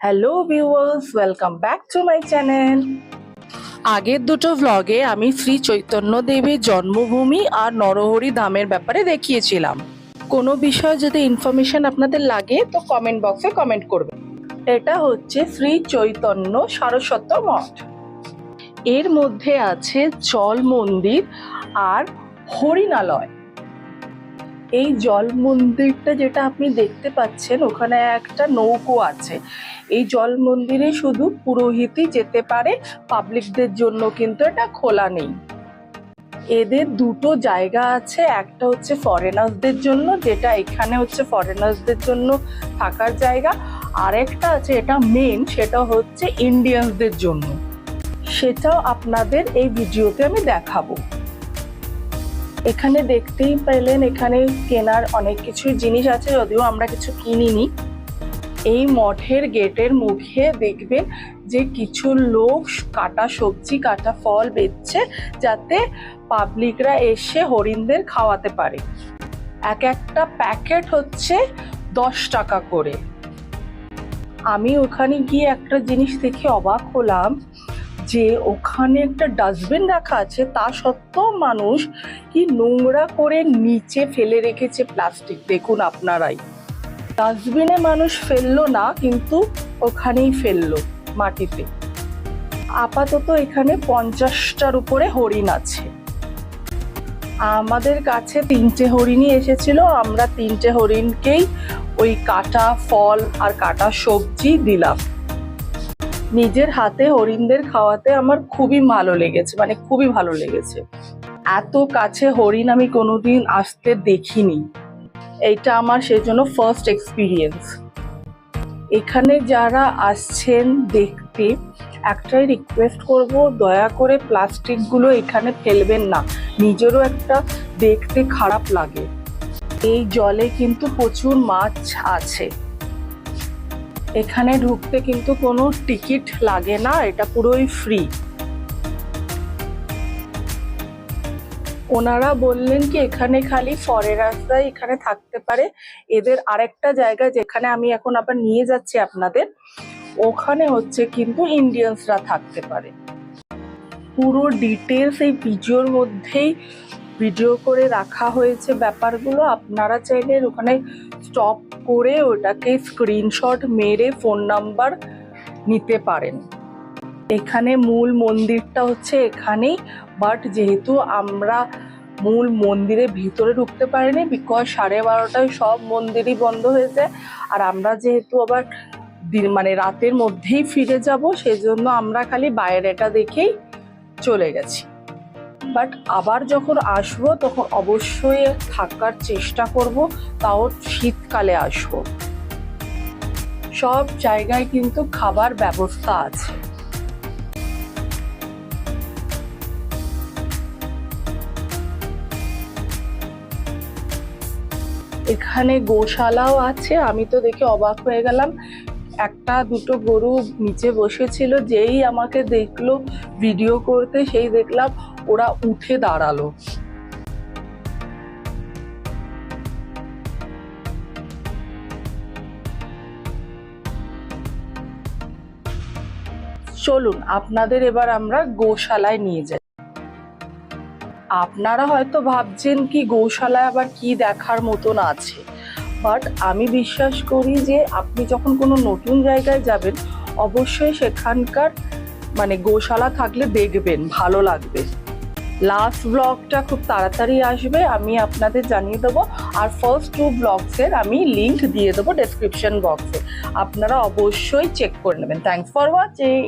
Hello viewers welcome back to my channel আগের দুটো ভ্লগে আমি শ্রী চৈতন্য দেবীর জন্মভূমি আর নরহরি ধামের ব্যাপারে দেখিয়েছিলাম। কোনো বিষয়ে যদি ইনফরমেশন আপনাদের লাগে, তো কমেন্ট বক্সে কমেন্ট করবেন। এটা হচ্ছে শ্রী চৈতন্য সারস্বত মঠ। এর মধ্যে আছে জল মন্দির আর হরিণালয়। এই জল মন্দিরটা যেটা আপনি দেখতে পাচ্ছেন, ওখানে একটা নৌকো আছে। এই জল মন্দিরে শুধু পুরোহিতই যেতে পারে, পাবলিকদের জন্য কিন্তু এটা খোলা নেই। এদের দুটো জায়গা আছে, একটা হচ্ছে ফরেনার্সদের জন্য, যেটা এখানে হচ্ছে ফরেনার্সদের জন্য থাকার জায়গা। আরেকটা আছে, এটা মেন সেটা হচ্ছে ইন্ডিয়ানসদের জন্য। সেটাও আপনাদের এই ভিডিওতে আমি দেখাবো। এখানে দেখতেই পেলেন, এখানে কেনার অনেক কিছু জিনিস আছে, যদিও আমরা কিছু কিনিনি। এই মঠের গেটের মুখে দেখবেন যে কিছু লোক কাটা সবজি, কাটা ফল বেচছে, যাতে পাবলিকরা এসে হরিণদের খাওয়াতে পারে। এক একটা প্যাকেট হচ্ছে দশ টাকা করে। আমি ওখানে গিয়ে একটা জিনিস দেখে অবাক হলাম। যে ওখানে একটা ডাস্টবিন রাখা আছে, তা সত্ত্বেও মানুষ কি নোংরা করে নিচে ফেলে রেখেছে প্লাস্টিক দেখুন আপনারাই। ডাস্টবিনে মানুষ ফেলল না, কিন্তু ওখানেই ফেলল মাটিতে। আপাতত এখানে পঞ্চাশটার উপরে হরিণ আছে। আমাদের কাছে তিনটে হরিণই এসেছিল, আমরা তিনটে হরিণকেই ওই কাটা, ফল আর কাটা সবজি দিলাম। নিজের হাতে হরিণদের খাওয়াতে আমার খুবই ভালো লেগেছে মানে খুবই ভালো লেগেছে। এত কাছে হরিণ আমি কোনোদিন আসতে দেখিনি। এইটা আমার সেজন্য ফার্স্ট এক্সপিরিয়েন্স এখানে যারা আসছেন দেখতে, একটাই রিকোয়েস্ট করব, দয়া করে প্লাস্টিকগুলো এখানে ফেলবেন না। নিজেরও একটা দেখতে খারাপ লাগে। এই জলে কিন্তু প্রচুর মাছ আছে। এখানে ঢুকতে কিন্তু কোনো টিকিট লাগে না, এটা পুরোই ফ্রি। ওনারা বললেন কি, এখানে খালি ফরের ফরেনার্সরাই এখানে থাকতে পারে। এদের আরেকটা জায়গা যেখানে আমি এখন আবার নিয়ে যাচ্ছি আপনাদের, ওখানে হচ্ছে কিন্তু ইন্ডিয়ানসরা থাকতে পারে। পুরো ডিটেলস এই ভিডিওর মধ্যেই ভিডিও করে রাখা হয়েছে ব্যাপারগুলো, আপনারা চাইলে ওখানে স্টপ করে ওটাকে স্ক্রিনশট মেরে ফোন নাম্বার নিতে পারেন। এখানে মূল মন্দিরটা হচ্ছে এখানেই বাট যেহেতু আমরা মূল মন্দিরের ভিতরে ঢুকতে পারিনি বিকজ সাড়ে বারোটায় সব মন্দিরই বন্ধ হয়ে যায় আর আমরা যেহেতু আবার দিন মানে রাতের মধ্যেই ফিরে যাব, সেজন্য আমরা খালি বাইরেটা দেখেই চলে গেছি। বাট আবার যখন আসব, তখন অবশ্যই থাকার চেষ্টা করব, তাও শীতকালে আসব। সব জায়গায় কিন্তু খাবার ব্যবস্থা আছে। এখানে গোশালাও আছে, আমি তো দেখে অবাক হয়ে গেলাম। একটা দুটো গরু নিচে বসেছিল, যেই আমাকে দেখল ভিডিও করতে, সেই দেখলাম ওরা উঠে দাঁড়াল। চলুন, আপনাদের এবার আমরা গোশালায় নিয়ে যাই। আপনারা হয়তো ভাবছেন কি, গৌশালায় আবার কি দেখার মতন আছে? বাট আমি বিশ্বাস করি যে আপনি যখন কোনো নতুন জায়গায় যাবেন, অবশ্যই সেখানকার মানে গোশালা থাকলে দেখবেন, ভালো লাগবে। লাস্ট ব্লগটা খুব তাড়াতাড়ি আসবে, আমি আপনাদের জানিয়ে দেবো। আর ফার্স্ট টু ব্লগসের আমি লিঙ্ক দিয়ে দেবো ডেসক্রিপশন বক্সে আপনারা অবশ্যই চেক করে নেবেন। Thanks for watching